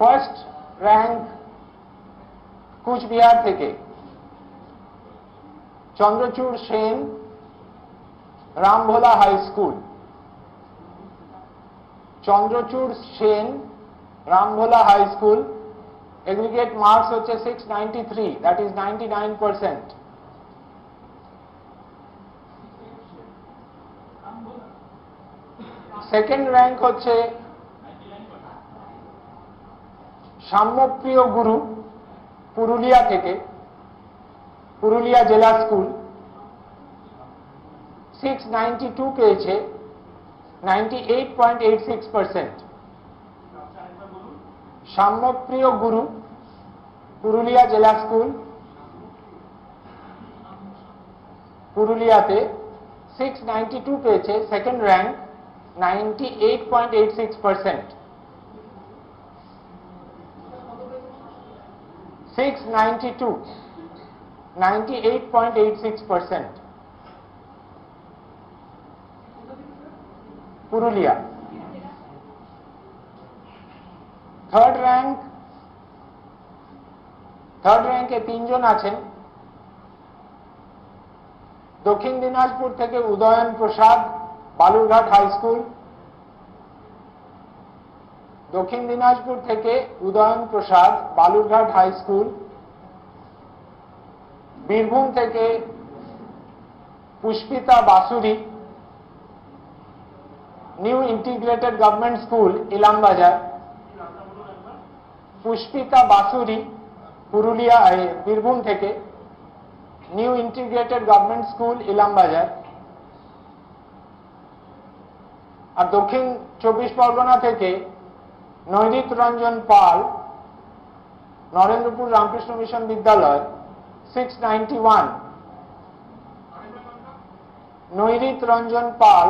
First rank Cooch Behar থেকে Chandrachur Sen Rambhola high school Chandrachur Sen Rambhola high school aggregate marks হচ্ছে six ninety three that is ninety nine percent second rank হচ্ছে সাম্যপ্রিয় গুরু পুরুলিয়া থেকে, পুরুলিয়া জেলা school six ninety two পেয়েছে ninety eight point eight six percent Samyapriya Guru Purulia জেলা school, পুরুলিয়াতে six two পেয়েছে second rank ninety eight point eight six percent six ninety two ninety eight point eight six percent Purulia third rank third র্যাঙ্কে তিনজন আছেন দক্ষিণ দিনাজপুর থেকে Udayan Prasad Balurghat high school Dakshin Dinajpur থেকে Udayan Prasad, Balurghat high school, Birbhum থেকে Pushpita Basuri, new integrated government school Ilambazar Pushpita Basuri, Purulia Birbhum থেকে new integrated government school Ilambazar আর দক্ষিণ চব্বিশ পরগনা থেকে Nairit Ranjan Pal, Narendrapur Ramakrishna mission Vidyalaya six one Nairit Ranjan Pal,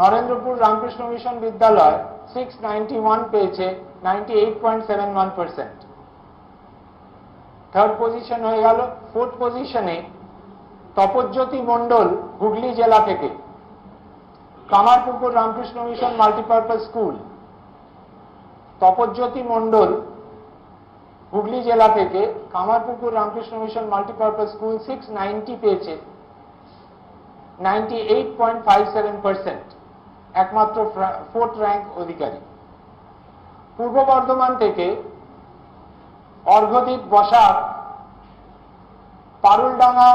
Narendrapur Ramakrishna mission Vidyalaya six ninety one পেয়েছে ninety eight point seven one percent third position হয়ে গেল fourth পজিশনে তপজ্যোতি মণ্ডল, হুগলি জেলা থেকে। Kamarpukur Ramakrishna mission multipurpose school, Tapajyoti Mondal, Hooghly জেলা থেকে Kamarpukur Ramakrishna mission multipurpose school six ninety পেয়েছে ninety একমাত্র ফোর্থ র্যাঙ্ক অধিকারী। পূর্ব বর্ধমান থেকে Arghadeep Basak Paruldanga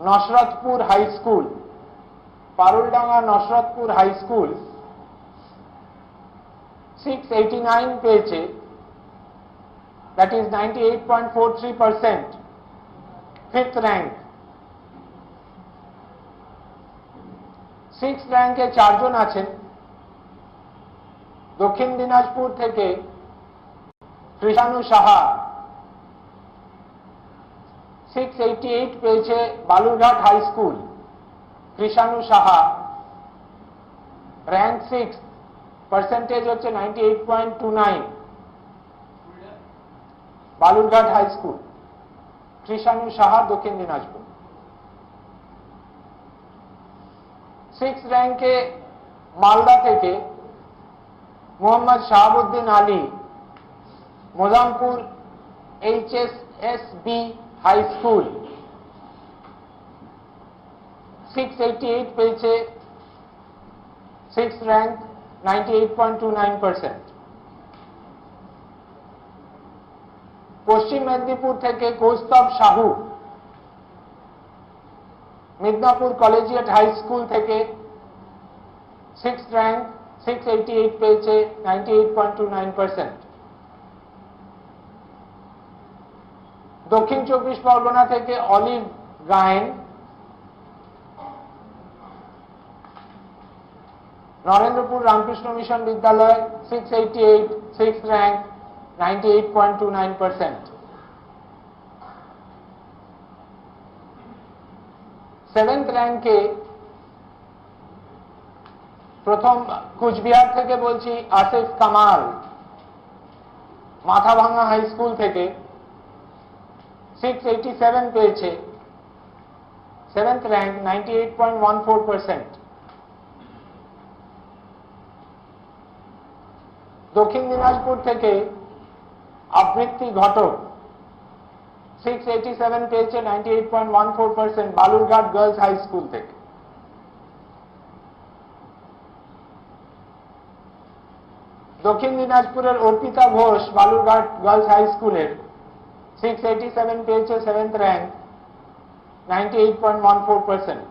Nasratpur high school Paruldanga Nasratpur high school six eighty nine পেয়েছে that is ninety eight point four three fifth rank six র্যাঙ্কে চারজন আছেন। দক্ষিণ দিনাজপুর থেকে Krishanu Saha. Six eight পেয়েছে Balurghat high school. Krishanu Saha rank six percentage হচ্ছে ninety eight point two nine Balurghat high school Krishanu Saha Dakshin Dinajpur. Six র্যাঙ্কে মালদা থেকে Mohammad Shahabuddin Ali, Mozampur H S S B high school six eighty eight পেয়েছে six rank ninety eight point two nine percent Paschim Medinipur থেকে Kaustav Sahu Midnapore collegiate high school থেকে six rank six eighty eight পেয়েছে ninety eight point two nine percent Dakshin চব্বিশ পরগনা থেকে Olive Gayen Narendrapur Ramakrishna mission Vidyalaya six eighty eight six rank ninety eight point two nine percent seventh র্যাঙ্কে প্রথম কুচবিহার থেকে বলছি Asif Kamal Mathabhanga high school থেকে six eighty seven পেয়েছে seventh rank ninety eight point one four percent Dakshin Dinajpur থেকে Abritti Ghatak six eighty seven পেয়েছে ninety eight point one four percent Balurghat girls high school থেকে। দক্ষিণ দিনাজপুরের অর্পিতা ঘোষ বালুরঘাট গার্লস হাই স্কুলের six eighty seven পেয়েছে seventh rank ninety eight point one four percent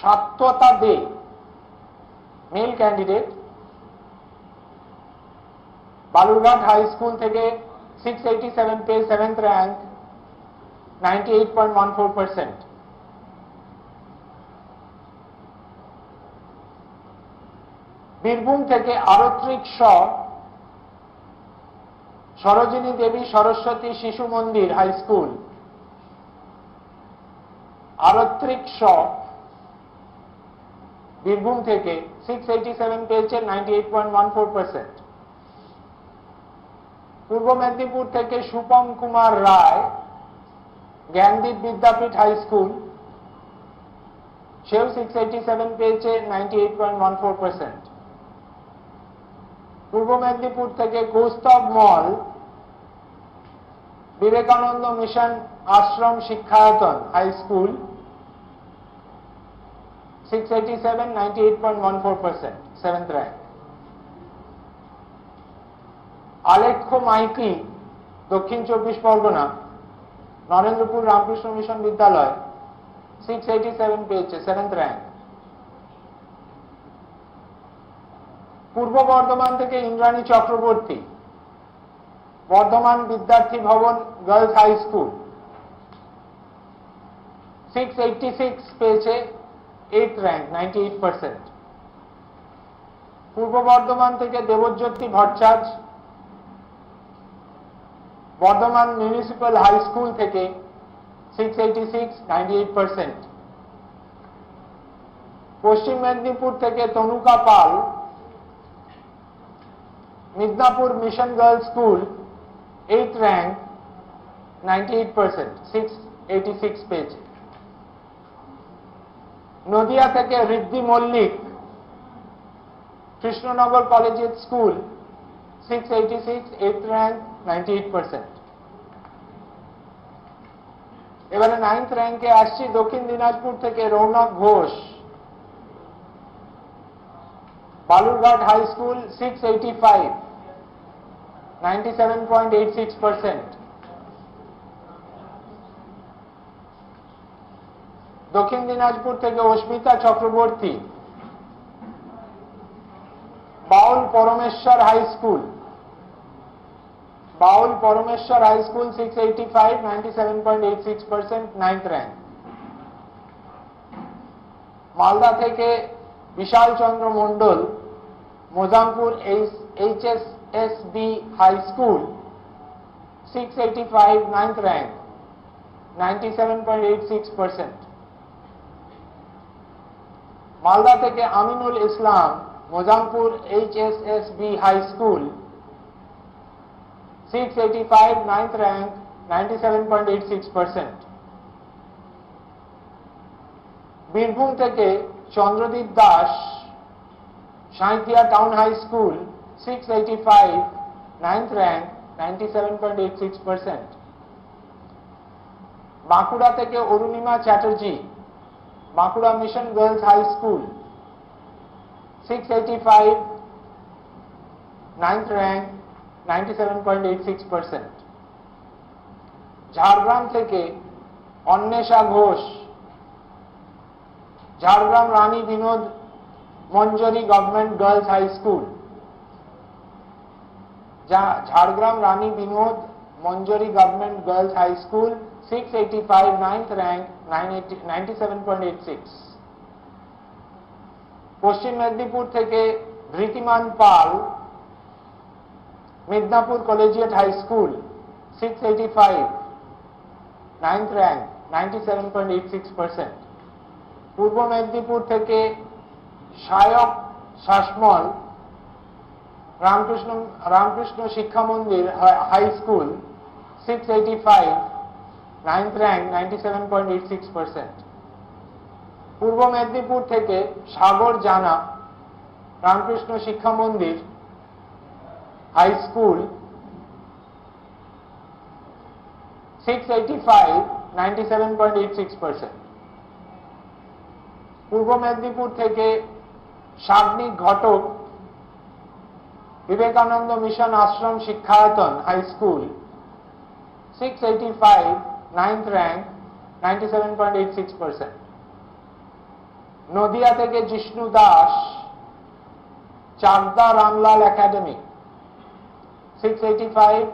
Satyata De. Male candidate Balurghat high school থেকে six eighty seven পেয়ে seventh rank ninety eight point Birbhum থেকে আরত্রিক স Sarojini Devi Saraswati Shishu Mandir high school Aratrik স বীরভূম থেকে six eighty seven পেয়েছে ninety eight point one four percent Purba Medinipur থেকে Supam Kumar Roy, Gyandeep Vidyapith high school, সেও six eighty seven পেয়েছে ninety eight point one four percent Purba Medinipur থেকে Kaustav Mal, Vivekananda mission Ashram Shikshayatan high school six eighty seven ninety eight point one four percent seventh rank Alekhya Maity Dakshin Chabbish Pargana Narendrapur Ramakrishna mission Vidyalaya six eighty seven পেয়েছে seventh rank Purba Bardhaman থেকে Indrani Chakraborty, Bardhaman Vidyarthi Bhavan girls high school six eighty six পেয়েছে eight rank ninety eight percent Purba Bardhaman থেকে Debjyoti Bhattacharya, Bardhaman municipal high school থেকে six eighty six ninety eight percent Paschim Medinipur থেকে Tanuka Pal, Midnapore mission girls school eight rank ninety eight percent six eighty six পেয়েছে নদিয়া থেকে Riddhi Mallick, Krishnanagar collegiate school six eighty six eight rank ninety eight percent এবারে ninth র্যাঙ্কে আসছি দক্ষিণ দিনাজপুর থেকে Raunak Ghosh. Balurghat high school six eighty five ninety seven point eight six percent Dakshin Dinajpur থেকে অস্মিতা চক্রবর্তী। বাউল পরমেশ্বর high school. Baul Parameswar high school six eighty five ninety seven point eight six percent ninth rank Malda থেকে Bishal Chandra Mandal Mozampur H S S B high school six eighty five ninth rank ninety seven point eight six percent Malda থেকে Aminul Islam, Mozampur H S S B high school, six eighty five, ninth rank, ninety seven point eight six percent. Birbhum থেকে Chandradip Das, Sainthia town high school, six eighty five, ninth rank, ninety seven point eight six percent. Bankura থেকে Arunima Chatterjee Bankura mission girls high school six eighty five ninth rank ninety seven point eight six percent Jhargram থেকে Anwesha Ghosh Jhargram Rani Binod Manjari government girls high school যা Jhargram Rani Binod Manjari government girls high school six eighty five ninth rank Paschim Medinipur থেকে Dhritiman Pal, Midnapore collegiate high school six eighty five ninth rank ninety seven point eight six percent Purba Medinipur থেকে Sayak Sasmal, Ramakrishna Ramakrishna Shiksha Mandir high school six eighty five ninth rank ninety Purba Medinipur থেকে Sagar Jana, Ramakrishna Shiksha Mandir high school six eighty five Purba Medinipur থেকে Sagnik Ghatak, Vivekananda mission Ashram Shikshayatan high school six eighty five ninth rank ninety Nadia থেকে Jishnu Das Chakdah Ramlal academy six eighty five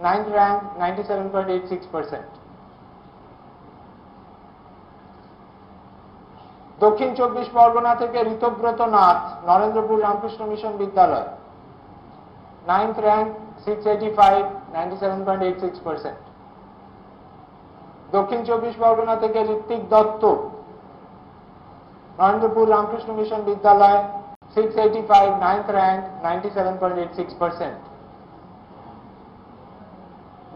ninth rank ninety Dakshin Chabbish Pargana থেকে Ritabrata Nath, Narendrapur Ramakrishna mission Vidyalaya ninth rank six eighty five ninety seven point eight six percent Dakshin Chabbish Pargana থেকে Ritwik Dutta, Narendrapur Ramakrishna mission Vidyalaya six eighty five ninth rank ninety seven point six percent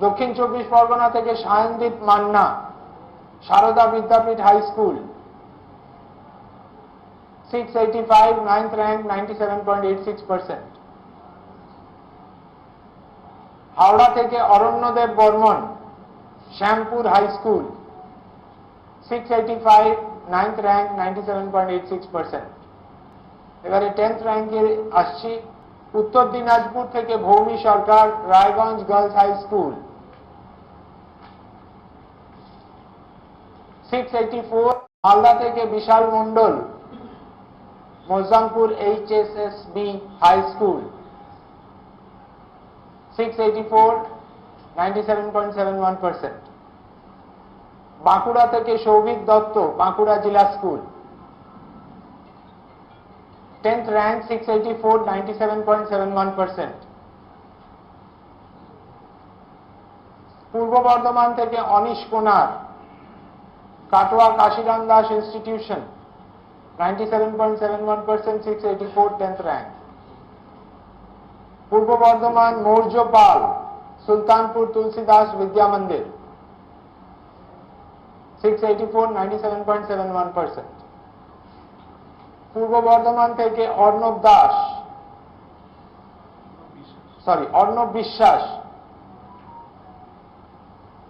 Dakshin Chabbish Pargana থেকে Sayandip Manna, Sarada Vidyapith high school six eighty five ninth rank ninety seven point eight six percent Howrah থেকে Aranyadeb Barman Shyampur high school six eighty five ninth rank ninety seven point eight six percent এবারে tenth র্যাঙ্কে আসছি, উত্তর দিনাজপুর থেকে Bhoumi Sarkar, Raiganj girls high school six eighty four Malda থেকে Bishal Mandal Mozampur H S S B high school six eighty four ninety seven point seven one percent Bankura থেকে সৌভিক দত্ত, বাঁকুড়া জেলা school. Tenth rank six eighty four ninety seven point seven one percent Purba Bardhaman থেকে Anish Konar, Katwa Kashiram Das institution ninety seven point seven one percent six eighty four tenth rank Purba Bardhaman Maurya Pal Sultanpur Tulsidas Vidya Mandir six eighty four ninety seven point seven one percent Purba Bardhaman থেকে Arnab Das sorry Arnab বিশ্বাস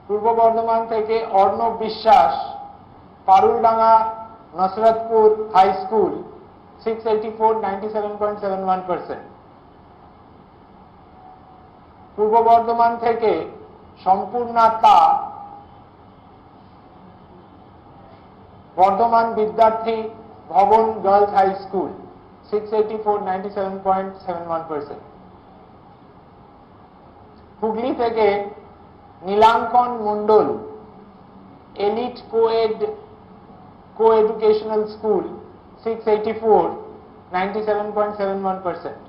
পূর্ব বর্ধমান থেকে Arnab Biswas Paruldanga Nasratpur high school six eighty four ninety seven point seven one percent Purba Bardhaman থেকে সম্পূর্ণা তা Bardhaman Vidyarthi Bhavan girls high school six eighty four ninety seven point seven one percent Hooghly থেকে Nilankan Mandal elite coed co educational school six eighty four ninety seven point seven one percent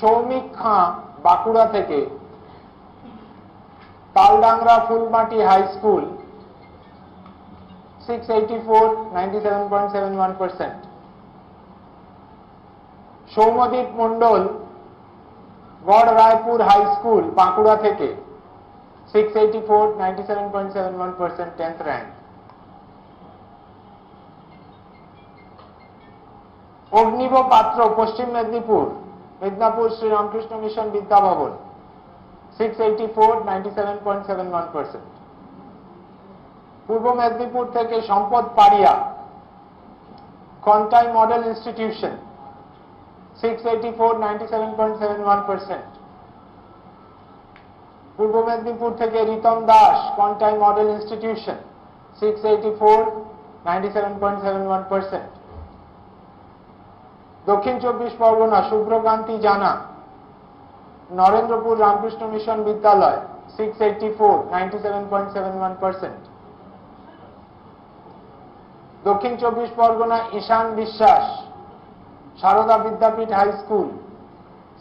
Soumik Khan Bankura থেকে। Taldangra Phulmati high school six eighty four ninety seven point seven one percent Soumadip Mandal Garh Raipur high school, Bankura থেকে six eighty four ninety seven point seven one percent tenth rank Agnib Patra, Paschim Medinipur. Medinipur Shri Ramakrishna mission Vidya Bhavan six eighty four Purba Medinipur থেকে Sampad Paria Contai model institution six eighty four Purba Medinipur থেকে Ritam Das Contai model institution six eighty four ninety seven point seven one percent Dakshin Chabbish Pargana, Subhrakanti Jana. Narendrapur Ramakrishna mission Vidyalaya six eighty four Dakshin Chabbish Pargana, Ishan Biswas, Sarada Vidyapith high school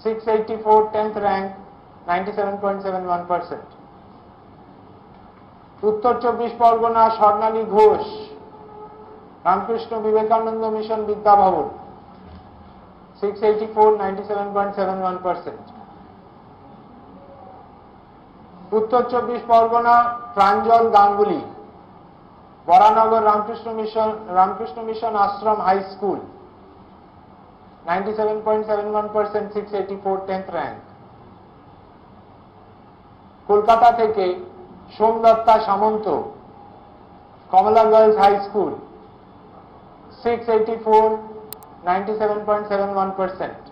six eighty four tenth rank ninety Uttar Chabbish Pargana, Swarnali Ghosh, Ramakrishna Vivekananda mission Vidya 684 97.71% Uttar Chabbish Pargana, Pranjal, Ganguly, Baranagar, Ramakrishna mission Ramakrishna mission Ashram high school ninety seven 684 rank Kolkata থেকে Somdatta Samanta Kamala girls high school 684 97.71 percent.